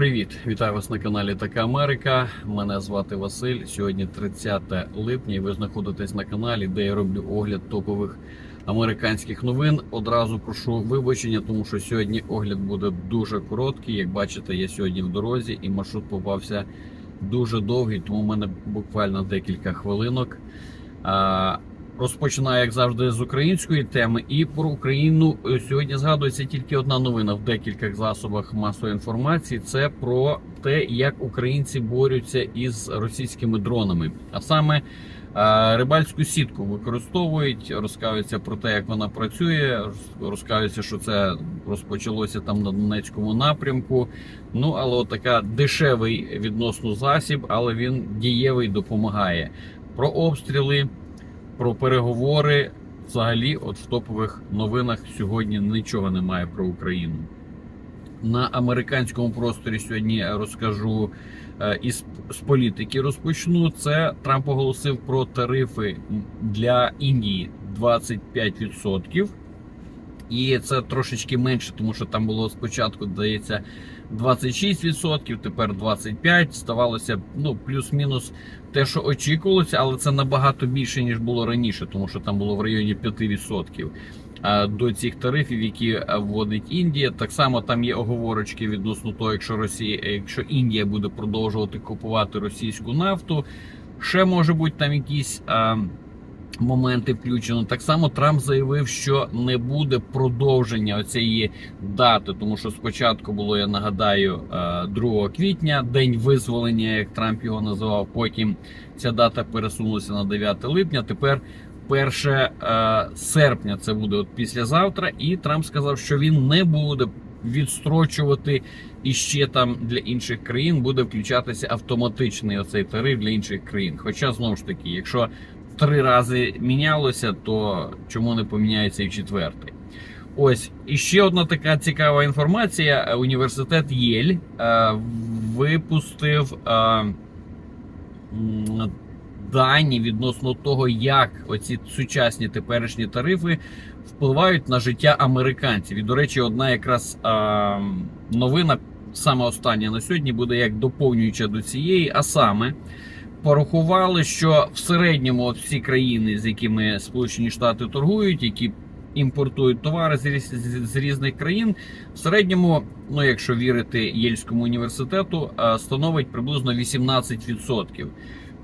Привіт, вітаю вас на каналі Така Америка. Мене звати Василь. Сьогодні 30 липня. і Ви знаходитесь на каналі, де я роблю огляд топових американських новин. Одразу прошу вибачення, тому що сьогодні огляд буде дуже короткий. Як бачите, я сьогодні в дорозі і маршрут попався дуже довгий, тому в мене буквально декілька хвилинок. А, Розпочинаю, як завжди, з української теми. І про Україну е, сьогодні згадується тільки одна новина в декількох засобах масової інформації. Це про те, як українці борються із російськими дронами. А саме е, рибальську сітку використовують, розказується про те, як вона працює. Розказується, що це розпочалося там на Донецькому напрямку. Ну але така дешевий відносно засіб, але він дієвий допомагає. Про обстріли про переговори. Взагалі, от в топових новинах сьогодні нічого немає про Україну. На американському просторі сьогодні розкажу е, із з політики. Розпочну це. Трамп оголосив про тарифи для Індії 25%. І це трошечки менше, тому що там було спочатку, здається, 26%, тепер 25%. Ставалося ну, плюс-мінус те, що очікувалося, але це набагато більше, ніж було раніше, тому що там було в районі 5%. До цих тарифів, які вводить Індія, так само там є оговорочки відносно того, якщо Росія, якщо Індія буде продовжувати купувати російську нафту, ще може бути там якісь. Моменти включено. Так само Трамп заявив, що не буде продовження цієї дати, тому що спочатку було, я нагадаю, 2 квітня, день визволення, як Трамп його називав. Потім ця дата пересунулася на 9 липня. Тепер 1 серпня це буде от післязавтра, і Трамп сказав, що він не буде. Відстрочувати і ще там для інших країн буде включатися автоматичний оцей тариф для інших країн. Хоча знову ж таки, якщо три рази мінялося, то чому не поміняється і четвертий? Ось і ще одна така цікава інформація. Університет Єль е, випустив е, дані відносно того, як оці сучасні теперішні тарифи впливають на життя американців. І, до речі, одна якраз е, новина, саме остання на сьогодні, буде як доповнююча до цієї, а саме порахували, що в середньому от всі країни, з якими Сполучені Штати торгують, які імпортують товари з, різ- з, з різних країн, в середньому, ну якщо вірити Єльському університету, е, становить приблизно 18%.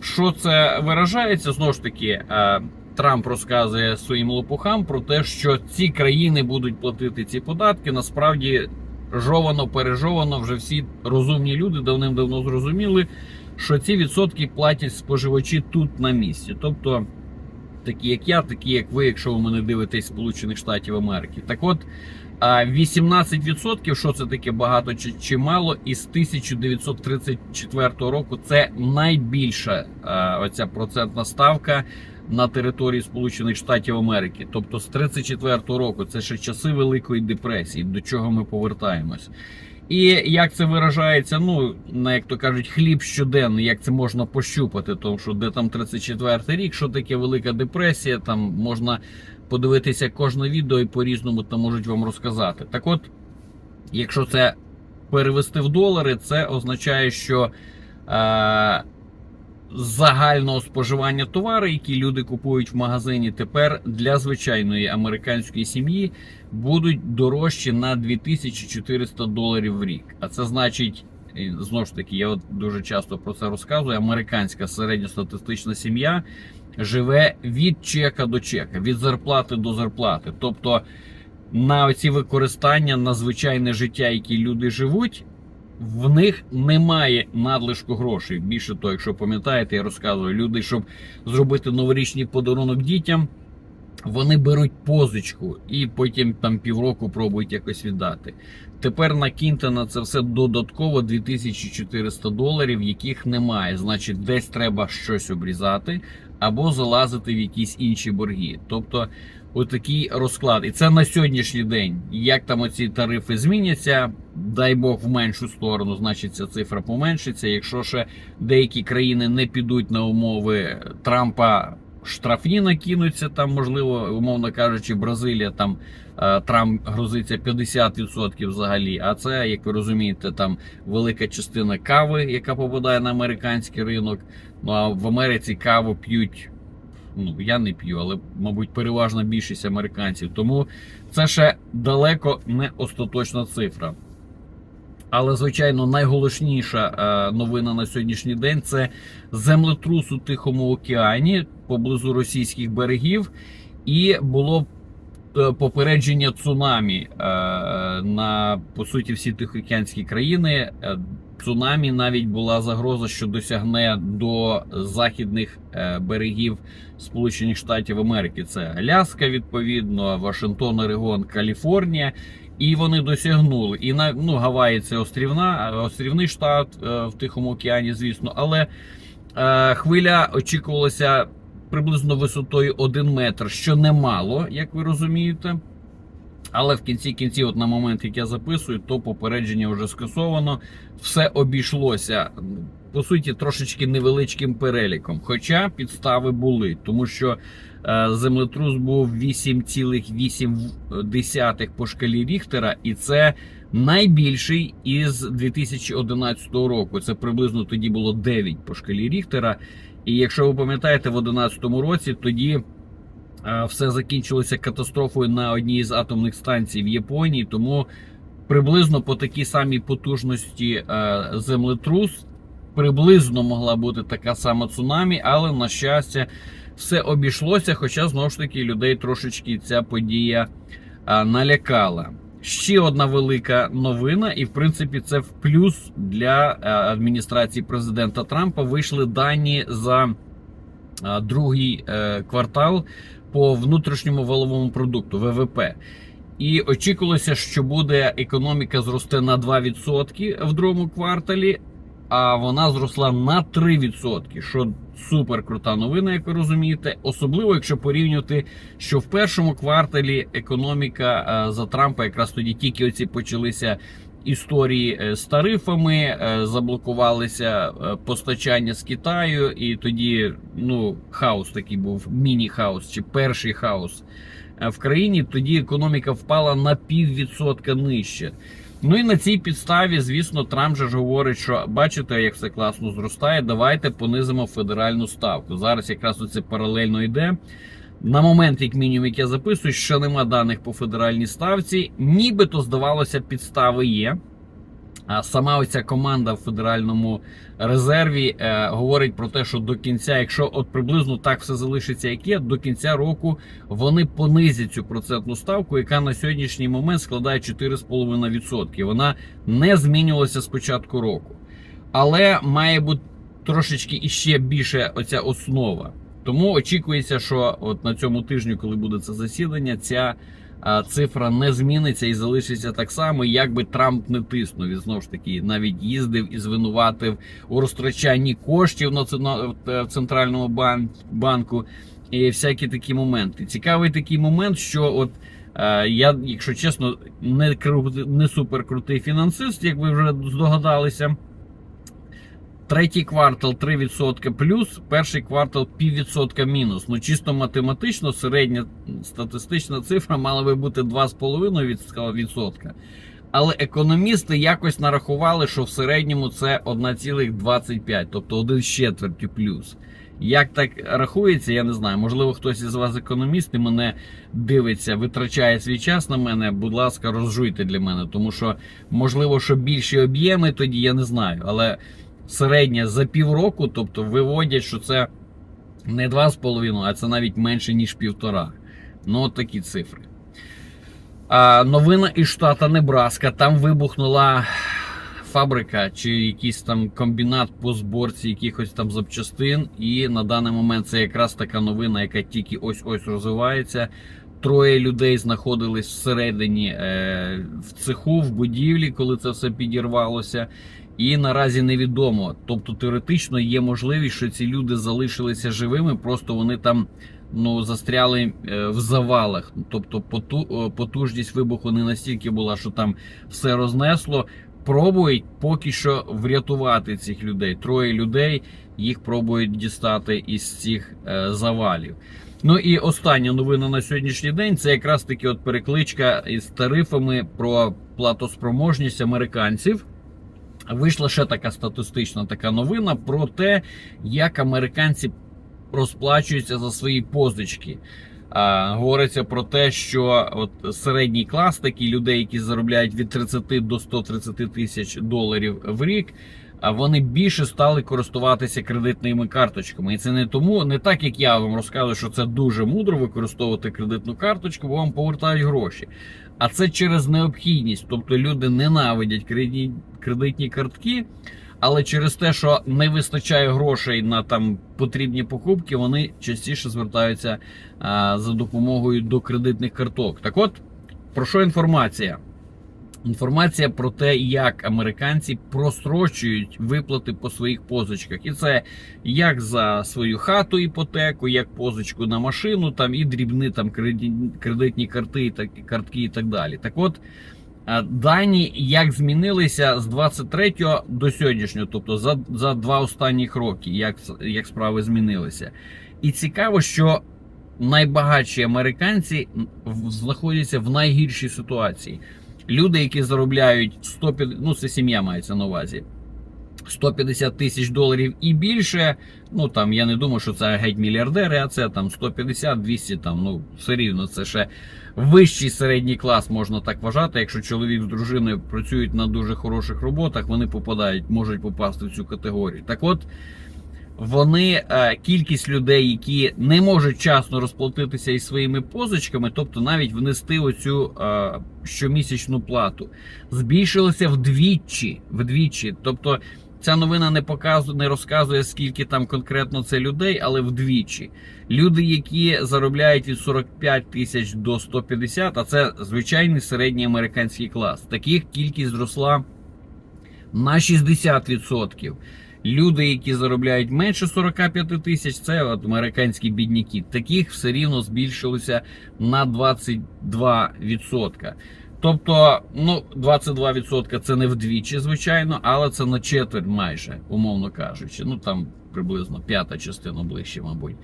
Що це виражається? Знову ж таки, е, Трамп розказує своїм лопухам про те, що ці країни будуть платити ці податки. Насправді жовано пережовано вже всі розумні люди давним-давно зрозуміли, що ці відсотки платять споживачі тут на місці. Тобто, такі як я, такі як ви, якщо ви мене дивитесь Сполучених Штатів Америки. Так от, а, 18%, що це таке багато чи, чи мало, із 1934 року це найбільша оця процентна ставка на території Сполучених Штатів Америки. Тобто з 34 року це ще часи Великої депресії, до чого ми повертаємось. І як це виражається, ну як то кажуть, хліб щоденний, як це можна пощупати, тому що де там 34-й рік, що таке велика депресія, там можна подивитися кожне відео і по-різному там можуть вам розказати. Так от, якщо це перевести в долари, це означає, що е, загального споживання товару, які люди купують в магазині, тепер для звичайної американської сім'ї будуть дорожчі на 2400 доларів в рік. А це значить, знову ж таки, я от дуже часто про це розказую. Американська середньостатистична сім'я живе від чека до чека, від зарплати до зарплати. Тобто на ці використання на звичайне життя, які люди живуть. В них немає надлишку грошей. Більше того, якщо пам'ятаєте, я розказую, люди, щоб зробити новорічний подарунок дітям, вони беруть позичку і потім там півроку пробують якось віддати. Тепер накиньте на це все додатково 2400 доларів, яких немає. Значить, десь треба щось обрізати або залазити в якісь інші борги. Тобто, отакий розклад. І це на сьогоднішній день. Як там оці тарифи зміняться, дай Бог в меншу сторону, значить ця цифра поменшиться. Якщо ще деякі країни не підуть на умови Трампа штрафні накинуться там, можливо, умовно кажучи, Бразилія там е, Трамп грозиться 50% взагалі. А це, як ви розумієте, там велика частина кави, яка попадає на американський ринок. Ну а в Америці каву п'ють. Ну, я не п'ю, але, мабуть, переважна більшість американців. Тому це ще далеко не остаточна цифра. Але, звичайно, найголовніша е, новина на сьогоднішній день це землетрус у Тихому океані поблизу російських берегів, і було попередження цунамі е, на по суті всі тихоокеанські країни. Е, Цунамі навіть була загроза, що досягне до західних е, берегів Сполучених Штатів Америки. Це Аляска, відповідно, Вашингтон, Орегон, Каліфорнія. І вони досягнули. І на ну Гаваї це острівна, острівний штат е, в Тихому океані, звісно, але е, хвиля очікувалася приблизно висотою 1 метр, що немало, як ви розумієте. Але в кінці кінці, от на момент, як я записую, то попередження вже скасовано. Все обійшлося по суті трошечки невеличким переліком. Хоча підстави були, тому що е, землетрус був 8,8 по шкалі Ріхтера, і це найбільший із 2011 року. Це приблизно тоді було 9 по шкалі Ріхтера. І якщо ви пам'ятаєте, в 2011 році тоді. Все закінчилося катастрофою на одній з атомних станцій в Японії, тому приблизно по такій самій потужності землетрус приблизно могла бути така сама цунамі, але на щастя, все обійшлося. Хоча знову ж таки людей трошечки ця подія налякала. Ще одна велика новина, і в принципі це в плюс для е, адміністрації президента Трампа. Вийшли дані за е, другий е, квартал по внутрішньому валовому продукту ВВП. І очікувалося, що буде економіка зросте на 2% в другому кварталі, а вона зросла на 3%, що супер крута новина, як ви розумієте. Особливо, якщо порівнювати, що в першому кварталі економіка е, за Трампа якраз тоді тільки оці почалися. Історії е, з тарифами е, заблокувалися постачання з Китаю, і тоді ну хаос такий був міні-хаос чи перший хаос в країні. Тоді економіка впала на піввідсотка нижче. Ну і на цій підставі, звісно, Трамп же ж говорить, що бачите, як все класно зростає. Давайте понизимо федеральну ставку. Зараз якраз оце паралельно йде. На момент, як мінімум, як я записую, що нема даних по федеральній ставці, нібито здавалося, підстави є. Сама оця команда в федеральному резерві е, говорить про те, що до кінця, якщо от приблизно так все залишиться, як є, до кінця року вони понизять цю процентну ставку, яка на сьогоднішній момент складає 4,5%. Вона не змінювалася з початку року, але має бути трошечки іще більше оця основа. Тому очікується, що от на цьому тижні, коли буде це засідання, ця цифра не зміниться і залишиться так само, як би Трамп не тиснув. Він знову ж таки навіть їздив і звинуватив у розтрачанні коштів це- в центральному банку і всякі такі моменти. Цікавий такий момент, що от. е, Я, якщо чесно, не кру- не супер крутий фінансист, як ви вже здогадалися. Третій квартал 3% плюс, перший квартал піввідсотка мінус. Ну чисто математично, середня статистична цифра мала би бути 2,5%. Але економісти якось нарахували, що в середньому це 1,25, тобто 1 з четвертю плюс. Як так рахується, я не знаю. Можливо, хтось із вас економіст і мене дивиться, витрачає свій час на мене. Будь ласка, розжуйте для мене, тому що можливо, що більші об'єми тоді я не знаю. Але середня за півроку, тобто виводять, що це не 2,5, а це навіть менше, ніж півтора. Ну, от такі цифри. А, новина із штата Небраска. Там вибухнула фабрика чи якийсь там комбінат по зборці якихось там запчастин. І на даний момент це якраз така новина, яка тільки ось-ось розвивається. Троє людей знаходились всередині е, в цеху, в будівлі, коли це все підірвалося. І наразі невідомо. Тобто теоретично є можливість, що ці люди залишилися живими, просто вони там ну, застряли е, в завалах. Тобто е, потужність вибуху не настільки була, що там все рознесло. пробують поки що врятувати цих людей. Троє людей їх пробують дістати із цих е, завалів. Ну і остання новина на сьогоднішній день це якраз таки от перекличка із тарифами про платоспроможність американців. Вийшла ще така статистична така новина про те, як американці розплачуються за свої позички. А, говориться про те, що от середній клас, такі людей, які заробляють від 30 до 130 тисяч доларів в рік, вони більше стали користуватися кредитними карточками. І це не тому, не так як я вам розказую, що це дуже мудро використовувати кредитну карточку, бо вам повертають гроші. А це через необхідність. Тобто люди ненавидять кредитні, картки, але через те, що не вистачає грошей на там потрібні покупки, вони частіше звертаються а, за допомогою до кредитних карток. Так от, про що інформація? Інформація про те, як американці прострочують виплати по своїх позичках, і це як за свою хату іпотеку, як позичку на машину, там і дрібні там кредитні, карти, так картки і так далі. Так от е, дані як змінилися з 23 до сьогоднішнього, тобто за, за два останніх роки, як, як справи змінилися. І цікаво, що найбагатші американці знаходяться в найгіршій ситуації. Люди, які заробляють 150, ну це сім'я мається на увазі. 150 тисяч доларів і більше. Ну там я не думаю, що це геть мільярдери, а це там 150, 200, там ну все рівно. Це ще вищий середній клас, можна так вважати. Якщо чоловік з дружиною працюють на дуже хороших роботах, вони попадають, можуть попасти в цю категорію. Так от. Вони е, кількість людей, які не можуть часно розплатитися із своїми позичками, тобто навіть внести оцю е, щомісячну плату, збільшилося вдвічі. Вдвічі. Тобто ця новина не показує, не розказує, скільки там конкретно це людей, але вдвічі. Люди, які заробляють від 45 тисяч до 150, а це звичайний середній американський клас. Таких кількість зросла на 60%. Люди, які заробляють менше 45 тисяч, це от американські бідняки. Таких все рівно збільшилося на 22%. Тобто, ну, 22% це не вдвічі, звичайно, але це на четверть майже, умовно кажучи. Ну там приблизно п'ята частина ближче, мабуть.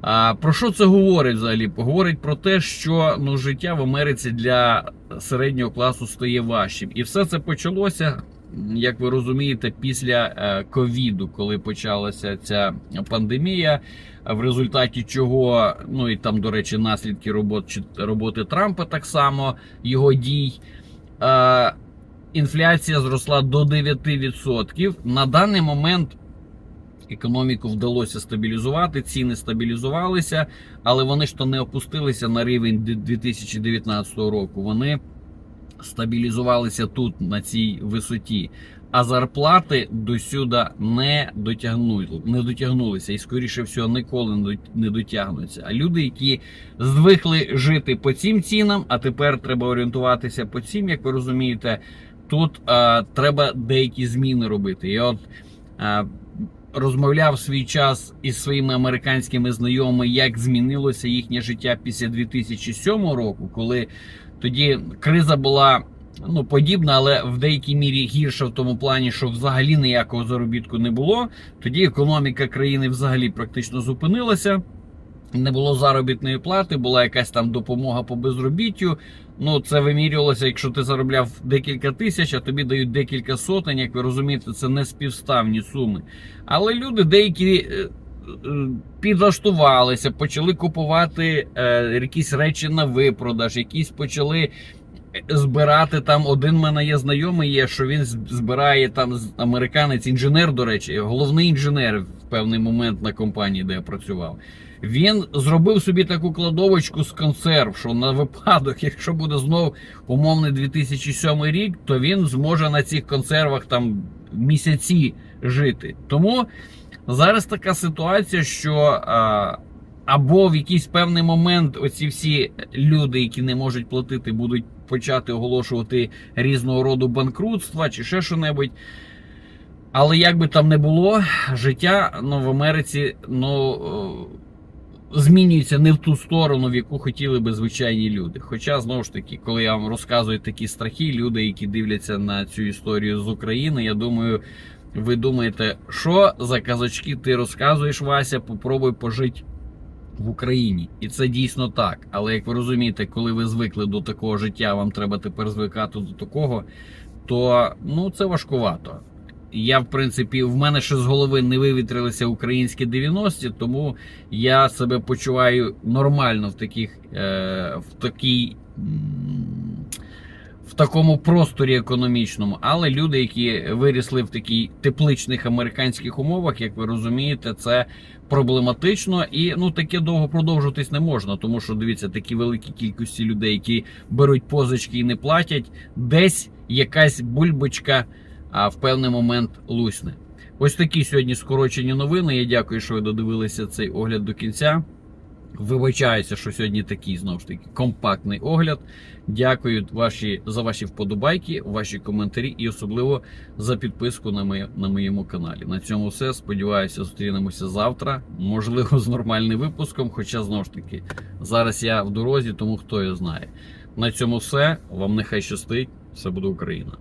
А про що це говорить взагалі? Говорить про те, що ну, життя в Америці для середнього класу стає важчим. І все це почалося як ви розумієте, після е, ковіду, коли почалася ця пандемія, в результаті чого, ну і там, до речі, наслідки роботи, роботи Трампа так само його дій. Е, Інфляція зросла до 9%. На даний момент економіку вдалося стабілізувати, ціни стабілізувалися, але вони ж то не опустилися на рівень 2019 року. Вони стабілізувалися тут на цій висоті, а зарплати досюди не дотягнули, не дотягнулися і, скоріше всього, ніколи не дотягнуться. А люди, які звикли жити по цим цінам, а тепер треба орієнтуватися по цим, як ви розумієте, тут а, треба деякі зміни робити. І от а, розмовляв свій час із своїми американськими знайомими, як змінилося їхнє життя після 2007 року, коли тоді криза була ну, подібна, але в деякій мірі гірша в тому плані, що взагалі ніякого заробітку не було. Тоді економіка країни взагалі практично зупинилася. Не було заробітної плати, була якась там допомога по безробіттю. Ну, це вимірювалося, якщо ти заробляв декілька тисяч, а тобі дають декілька сотень. Як ви розумієте, це не співставні суми. Але люди деякі е, підлаштувалися, почали купувати е, якісь речі на випродаж, якісь почали збирати там. Один мене є знайомий, є, що він збирає там американець, інженер, до речі, головний інженер в певний момент на компанії, де я працював. Він зробив собі таку кладовочку з консерв, що на випадок, якщо буде знов умовний 2007 рік, то він зможе на цих консервах там місяці жити. Тому зараз така ситуація, що а, або в якийсь певний момент оці всі люди, які не можуть платити, будуть почати оголошувати різного роду банкрутства чи ще що-небудь. Але як би там не було, життя ну, в Америці ну, е, змінюється не в ту сторону, в яку хотіли би звичайні люди. Хоча, знову ж таки, коли я вам розказую такі страхи, люди, які дивляться на цю історію з України, я думаю, ви думаєте, що за казочки ти розказуєш, Вася, попробуй пожити в Україні. І це дійсно так. Але як ви розумієте, коли ви звикли до такого життя, вам треба тепер звикати до такого, то ну це важкувато. Я, в принципі, в мене ще з голови не вивітрилися українські 90-ті, тому я себе почуваю нормально в таких, е, в такій. В такому просторі економічному, але люди, які вирісли в такій тепличних американських умовах, як ви розумієте, це проблематично і ну таке довго продовжуватись не можна, тому що дивіться, такі великі кількості людей, які беруть позички і не платять, десь якась бульбочка а, в певний момент лусне. Ось такі сьогодні скорочені новини. Я дякую, що ви додивилися цей огляд до кінця. Вибачаюся, що сьогодні такий знову ж таки компактний огляд. Дякую ваші, за ваші вподобайки, ваші коментарі і особливо за підписку на, моє, на моєму каналі. На цьому все. Сподіваюся, зустрінемося завтра. Можливо, з нормальним випуском. Хоча знову ж таки, зараз я в дорозі, тому хто його знає. На цьому все. Вам нехай щастить. Все буде Україна.